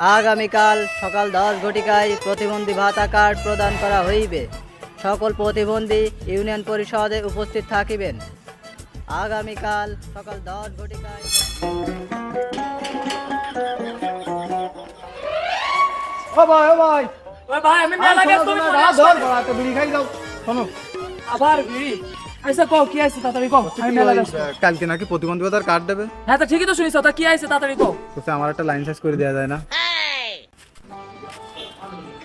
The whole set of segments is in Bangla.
আগামীকাল সকাল দশ ঘটিকায় প্রতিবন্ধী ভাতা কার্ড প্রদান করা হইবে। সকল প্রতিবন্ধী ইউনিয়ন পরিষদে উপস্থিত থাকিবেন। আগামীকাল সকাল দশ ঘটিকায় ও ভাই ও ভাই। ওই ভাই আমি মেলা গেছি তুমি শোনো, পরে রাত আসো। ধর, বড় একটা বিড়ি খাই যাও শোনো। আবার বিড়ি? কও কি আছে তাড়াতাড়ি কও? আমি মেলা গেছি। কালকে নাকি প্রতিবন্ধকতার কার্ড দেবে? হ্যাঁ তো ঠিকই তো শুনিস তা কি আছে তাড়াতাড়ি কও? তো আমার একটা লাইন সাইজ করে দেওয়া যায় না।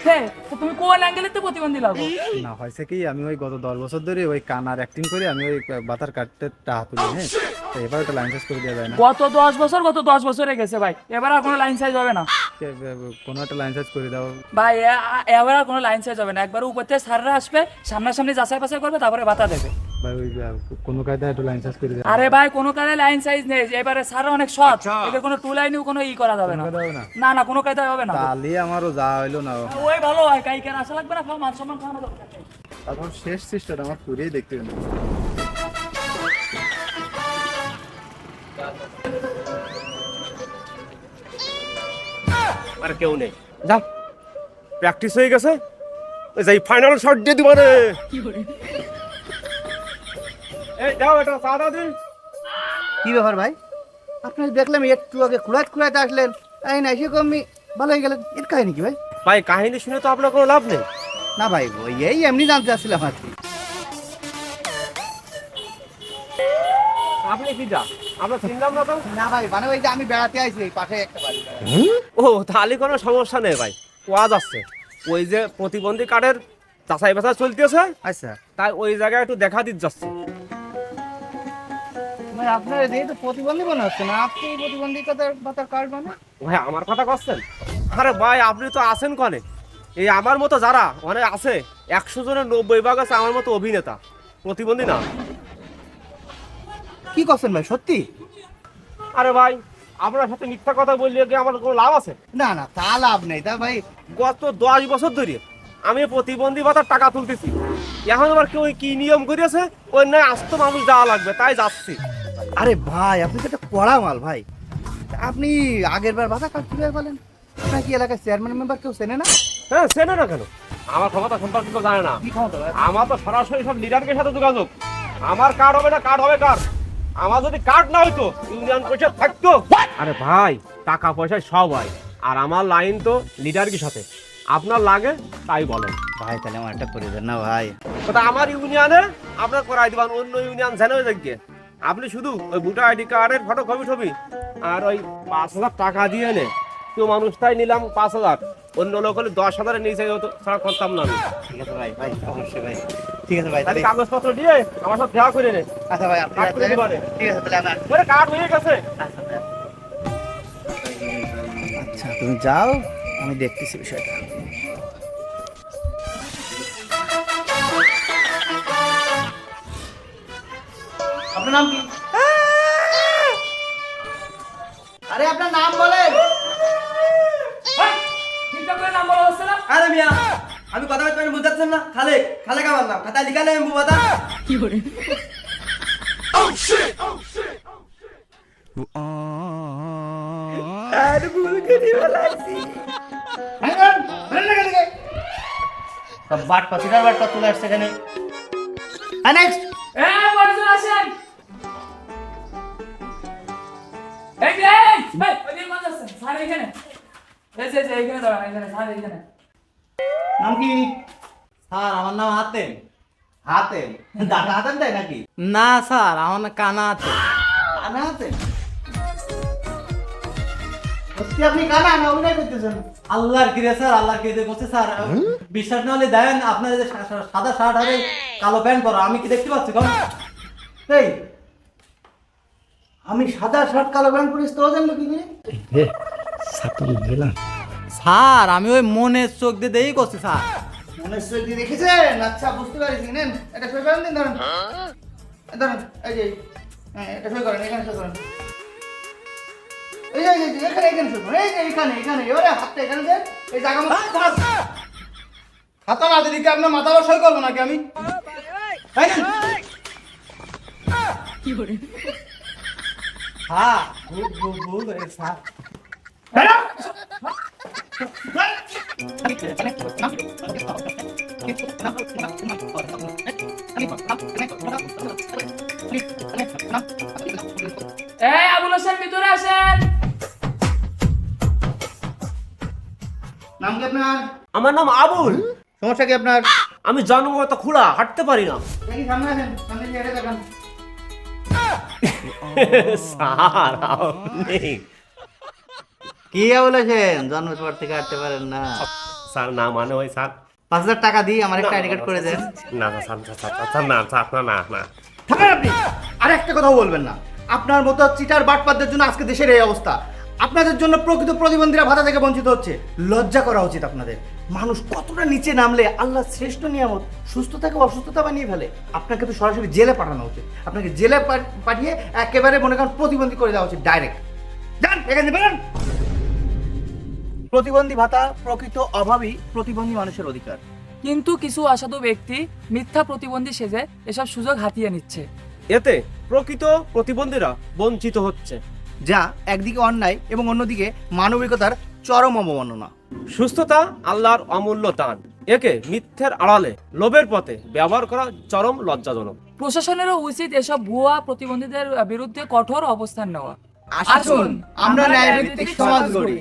হ্যাঁ তো তুমি কোন অ্যাঙ্গেলেতে প্রতিবন্ধী লাগো না হয়েছে কি আমি ওই গত দশ বছর ধরে ওই কানার অ্যাক্টিং করে আমি ওই বাতার কাটতে টাহা তুলি হ্যাঁ। তো এবার একটা লাইন সাইজ করে দেওয়া যায় না। গত দশ বছর গত দশ বছরে গেছে ভাই। এবার আর কোনো লাইন সাইজ হবে না। কোনো একটা লাইন সাইজ করে দাও। ভাই এবার আর কোনো লাইন সাইজ হবে না। একবার উপর থেকে সাররা আসবে সামনাসামনি যাচাই বাছাই করবে তারপরে বাতা দেবে। ভাই ওই কোনো কায়দায় একটা লাইন সাইজ করে আরে ভাই কোনো কালে লাইন সাইজ নেই। এবারে স্যাররা অনেক সৎ এদের কোনো টু লাইনেও কোনো ই করা যাবে না। না। না কোনো কায়দায় হবে না। তাহলে আমারও যা হইল না ওই ভালো হয় কাই কেন আসা লাগবে না মান সম্মান খাওয়ানো দরকার। তারপর শেষ চেষ্টাটা আমার পুরেই দেখতে পেলাম আর কেউ নেই। যা প্র্যাকটিস হয়ে গেছে। যাই ফাইনাল শট দিয়ে দিবা রে। এই দাও এটা দিন কি ব্যাপার ভাই? আপনার দেখলাম একটু আগে কুড়াত কুড়াতে আসলেন। এই না এসে কমই ভালো হয়ে গেলেন। এর কাহিনী কি ভাই? ভাই কাহিনী শুনে তো আপনার কোনো লাভ নেই। না ভাই ওই এই এমনি জানতে আসছিলাম আর কি। আপনি কি যা? আমরা চিনলাম না তো? না ভাই মানে ওই যে আমি বেড়াতে আইছি এই পাশে একটা বাড়ি। ও তাহলে কোনো সমস্যা নেই ভাই। ওয়াজ আসছে ওই যে প্রতিবন্ধী কার্ডের যাচাই বাছাই চলতেছে। আচ্ছা। তাই ওই জায়গায় একটু দেখা দিতে যাচ্ছে। ভাই আপনার এই তো প্রতিবন্ধী মনে হচ্ছে না। আপনি প্রতিবন্ধীতার ভাতার কার্ড মানে ভাই আমার কথা করছেন আরে ভাই আপনি তো আছেন কনে? এই আমার মতো যারা অনেক আছে একশো জনের নব্বই ভাগ আছে আমার মতো অভিনেতা। প্রতিবন্ধী না? কি করছেন ভাই সত্যি? আরে ভাই আপনার সাথে মিথ্যা কথা বললে কি আমার কোনো লাভ আছে? না না তা লাভ নেই। তা ভাই গত দশ বছর ধরে আমি প্রতিবন্ধী ভাতার টাকা তুলতেছি। এখন আবার কেউ কি নিয়ম করেছে ওই নয় আস্ত মানুষ যাওয়া লাগবে তাই যাচ্ছি। আরে ভাই আপনি তো একটা কড়া মাল ভাই। আপনি আগের বার ভাতা কার্ড কীভাবে বলেন আপনার কি এলাকার চেয়ারম্যান মেম্বার কেউ চেনে না? হ্যাঁ চেনে না কেন? আমার ক্ষমতা সম্পর্কে তো জানে না। কি? আমার তো সরাসরি সব লিডারকে সাথে যোগাযোগ। আমার কার্ড হবে না কার্ড হবে কার? আমার যদি কার্ড না হইতো ইউনিয়ন পরিষদ থাকতো। আরে ভাই টাকা পয়সায় সব হয়। আর আমার লাইন তো লিডার লিডারকে সাথে। আপনার লাগে তাই বলেন। ভাই তাহলে আমার একটা করে দেন না ভাই। আমার ইউনিয়নে আপনার করাই দিবান অন্য ইউনিয়ন জেনে দেখবে আপনি শুধু ওই ভোটার আইডি কার্ডের ফটো কপি ছবি আর ওই পাঁচ হাজার টাকা দিয়ে নে কেউ মানুষটাই নিলাম পাঁচ হাজার। অন্য লোক হলে দশ হাজারের নিচে হতো ছাড়া করতাম না আমি। ঠিক আছে ভাই ভাই অবশ্যই ভাই। ঠিক আছে ভাই তাহলে কাগজপত্র দিয়ে আমার সাথে দেখা করে নে। আচ্ছা ভাই আপনি। ঠিক আছে তাহলে আমরা ওরে কার্ড হয়ে গেছে। আচ্ছা তুমি যাও আমি দেখতেছি বিষয়টা। আপনার নাম কি? আরে আপনার নাম বলেন। আরে মিয়া আমি কথা বলতে পারি বুঝাচ্ছেন না? খালে খালে কামার নাম। খাতা লিখা নেই আর ভুল করে হ্যাঁ সব বাট বাট তুলে আসছে এখানে। নেক্সট ভাই ওই দিন মাঝে আসেন স্যার এখানে এই যে যে এখানে দাঁড়ান এখানে স্যার এখানে নাম কি? স্যার আমার নাম হাতেম। হাতেম? দাদা হাতেম তাই নাকি? না স্যার আমার নাম কানা আছে কানা হাতেম? সত্যি আপনি কানা না অভিনয় করতেছেন? আল্লাহর কিরে স্যার আল্লাহর কিরে করছে স্যার। বিশ্বাস না হলে দেন আপনার সাদা শার্ট আর এই কালো প্যান্ট পরা আমি কি দেখতে পাচ্ছি কম? এই আমি সাদা শার্ট কালো প্যান্ট পরিস তো জানলো কি করে স্যার আমি ওই মনের চোখ দিয়ে দেই করছি স্যার। মনে দিয়ে দেখেছেন? আচ্ছা বুঝতে পারছি নেন। এটা সই করেন দিন ধরেন। ধরেন এই যে হ্যাঁ এটা সই করেন এখানে সই করেন। এই যে এই যে, এখানে এখানে সই করেন। এই যে এখানে এখানে এবারে হাতটা এখানে দেন। এই জায়গা মতো খাতা না কি আপনার মাথা সই করব নাকি আমি? হ্যাঁ স্যার হ্যাঁ এই আবুল হোসেন ভিতরে আসেন। নাম কি আপনার? আমার নাম আবুল। সমস্যা কি আপনার? আমি জন্মগত খুঁড়া হাঁটতে পারি না। সামনে আসেন সামনে স্যার আপনি। কি বলেছেন? জন্মের পর থেকে হাঁটতে পারেন না। স্যার না মানে ওই স্যার। পাঁচ হাজার টাকা দিয়ে আমার একটা আইডি কার্ড করে দেন। না না স্যার স্যার, স্যার, স্যার, না স্যার না না না। থাকেন আপনি। আর একটা কথাও বলবেন না। আপনার মতো চিটার বাটপাতদের জন্য আজকে দেশের এই অবস্থা। আপনাদের জন্য প্রকৃত প্রতিবন্ধীরা ভাতা থেকে বঞ্চিত হচ্ছে। লজ্জা করা উচিত আপনাদের। মানুষ কতটা নিচে নামলে আল্লাহ শ্রেষ্ঠ নিয়ামত সুস্থতাকে অসুস্থতা বানিয়ে ফেলে আপনাকে তো সরাসরি জেলে পাঠানো উচিত। আপনাকে জেলে পাঠিয়ে একেবারে মনে করেন প্রতিবন্ধী করে দেওয়া উচিত ডাইরেক্ট যান এখান থেকে বেরোন! প্রতিবন্ধী ভাতা প্রকৃত অভাবী প্রতিবন্ধী মানুষের অধিকার। কিন্তু কিছু অসাধু ব্যক্তি মিথ্যা প্রতিবন্ধী সেজে এসব সুযোগ হাতিয়ে নিচ্ছে। এতে প্রকৃত প্রতিবন্ধীরা বঞ্চিত হচ্ছে। যা একদিকে অন্যায় এবং অন্যদিকে মানবিকতার চরম অবমাননা। সুস্থতা আল্লাহর অমূল্য দান। একে মিথ্যের আড়ালে লোভের পথে ব্যবহার করা চরম লজ্জাজনক। প্রশাসনেরও উচিত এসব ভুয়া প্রতিবন্ধীদের বিরুদ্ধে কঠোর অবস্থান নেওয়া। আসুন আমরা ন্যায়ভিত্তিক সমাজ গড়ি।